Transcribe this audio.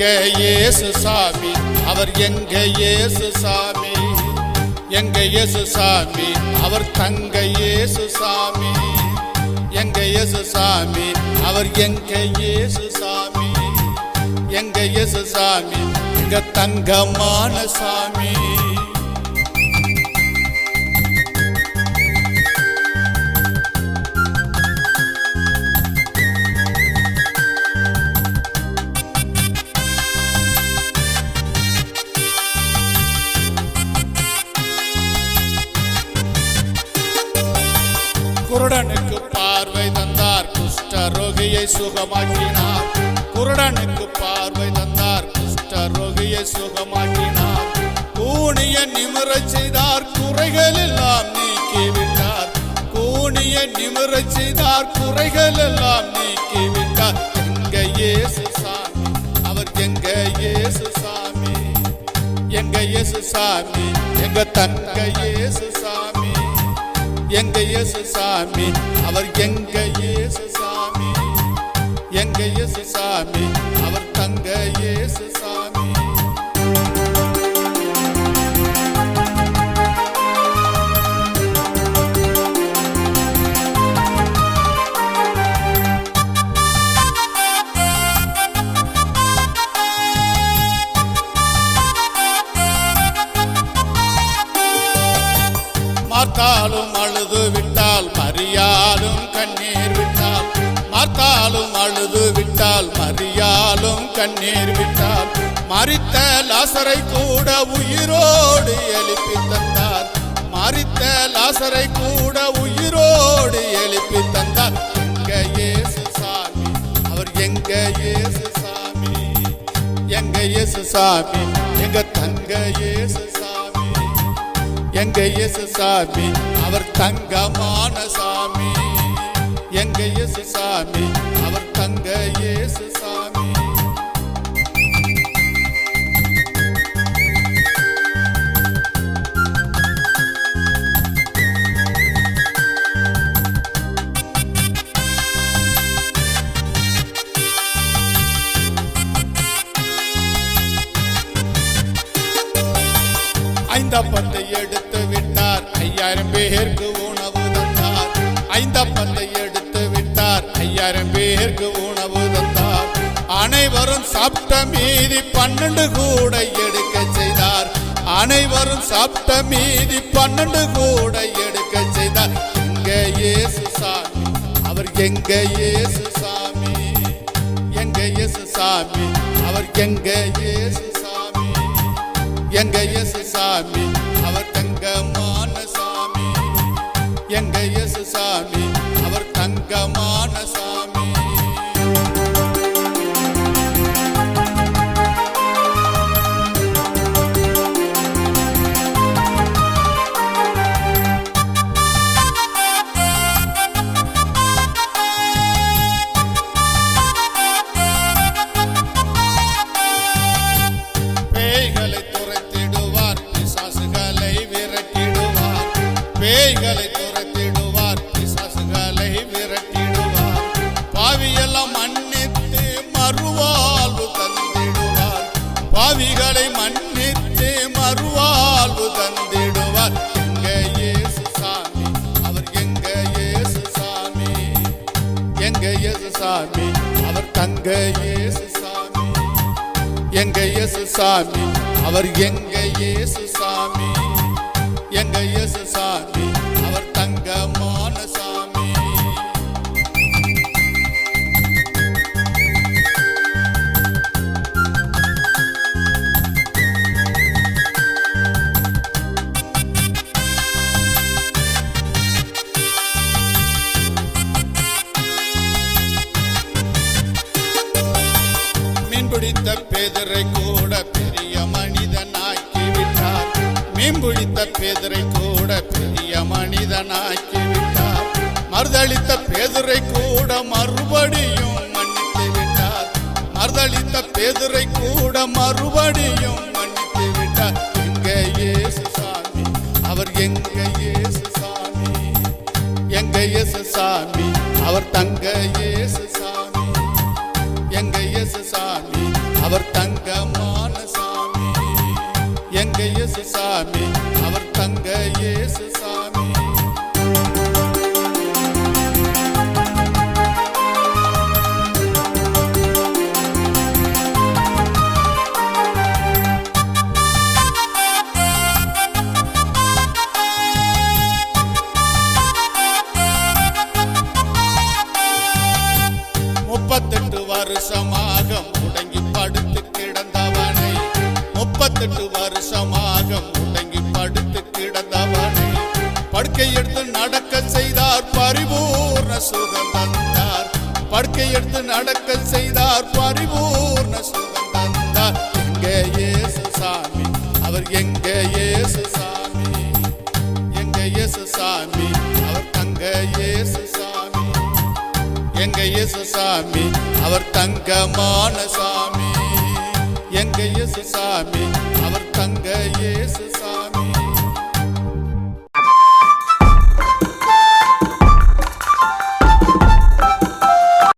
எங்க இயேசு சாமி? அவர் எங்க இயேசு சாமி? எங்க இயேசு சாமி? அவர் தங்க இயேசு சாமி. எங்க இயேசு சாமி? அவர் எங்க இயேசு சாமி? எங்க இயேசு சாமி? எங்க தங்கமான சாமி. குருடனுக்கு பார்வை தந்தார். குஷ்டரோகியை சுகமாக்கினார். குருடனுக்கு பார்வை தந்தார். குஷ்டரோகியை சுகமாக்கினார். கூணிய நிமிரச் செய்தார். குறைகள் எல்லாம் நீக்கிவிட்டார். கூணிய நிமிரச் செய்தார். குறைகள் எல்லாம் நீக்கிவிட்டார். எங்க இயேசு சாமி? அவர் எங்க இயேசு சாமி? எங்க இயேசு சாமி? எங்க தங்க இயேசு சாமி? எங்க இயேசு சாமி அவர் எங்க இயேசு சாமி எங்க இயேசு சாமி அவர் தங்க இயேசு பார்த்தாலும் அழுது விட்டால் மறியாலும் கண்ணீர் விட்டால். பார்த்தாலும் அழுது விட்டால் மறியாலும் கண்ணீர் விட்டால். மறித்த லாசரை கூட உயிரோடு எழுப்பி தந்தார். மறித்த லாசரை கூட உயிரோடு எழுப்பி தந்தார். எங்க இயேசு சாமி? அவர் எங்க இயேசு சாமி? எங்க இயேசு சாமி? எங்க தங்க இயேசு சாமி? எங்க இயேசு சாமி அவர் தங்கமான சாமி. எங்க இயேசு சாமி அவர் ஐந்தப்பத்தை எடுத்து விட்டார். ஐயாயிரம் பேருக்கு உணவு தந்தார். ஐந்தப்பத்தை எடுத்து விட்டார். ஐயாயிரம் பேருக்கு உணவு தந்தார். அனைவரும் சாப்பிட்ட மீதி பன்னெண்டு கூட எடுக்க செய்தார். அனைவரும் சாப்பிட்ட மீதி பன்னெண்டு கூட எடுக்க செய்தார். எங்க இயேசு சாமி? அவர் எங்க இயேசு சாமி? எங்க இயேசு சாமி? அவர் எங்க இயேசு சாமி எங்க இயேசு சாமி? பேய்களை துரத்திடுவார். பிசாசுகளை விரட்டிடுவார். பாவியெல்லாம் மன்னித்து மறுவாழ்வு தந்திடுவார். பாவிகளை மன்னித்து மறுவாழ்வு தந்திடுவார். எங்க இயேசு சாமி? அவர் எங்க இயேசு சாமி? எங்க இயேசு சாமி? அவர் தங்க இயேசு சாமி. எங்க இயேசு சாமி? அவர் எங்க இயேசு சாமி? எங்க இயேசு சாமி? பேதரை கூட பெரிய மனிதனாக்கி விட்டார். மீன்பிடித்த பேதரை கூட பெரிய மனிதனாக்கி விட்டார். மறுதளித்த பேதரை கூட மறுபடியும் மன்னித்து விட்டார். மறுதளித்த பேதரை கூட மறுபடியும் அவர் தங்கமான சாமி. எங்க இயேசு சாமி. படுக்கை எடுத்து நடக்க செய்தார் பரிபூர்ண சுகம் தந்தார். படுக்கை எடுத்து நடக்க செய்தார் பரிபூர்ண சுகம் தந்தார். எங்க இயேசு சாமி? அவர் எங்கே இயேசு சாமி? எங்க இயேசு சாமி? அவர் தங்க இயேசு சாமி. எங்க இயேசு சாமி? அவர் தங்கமான சாமி. எங்க இயேசு சாமி? அவர் தங்க இயேசு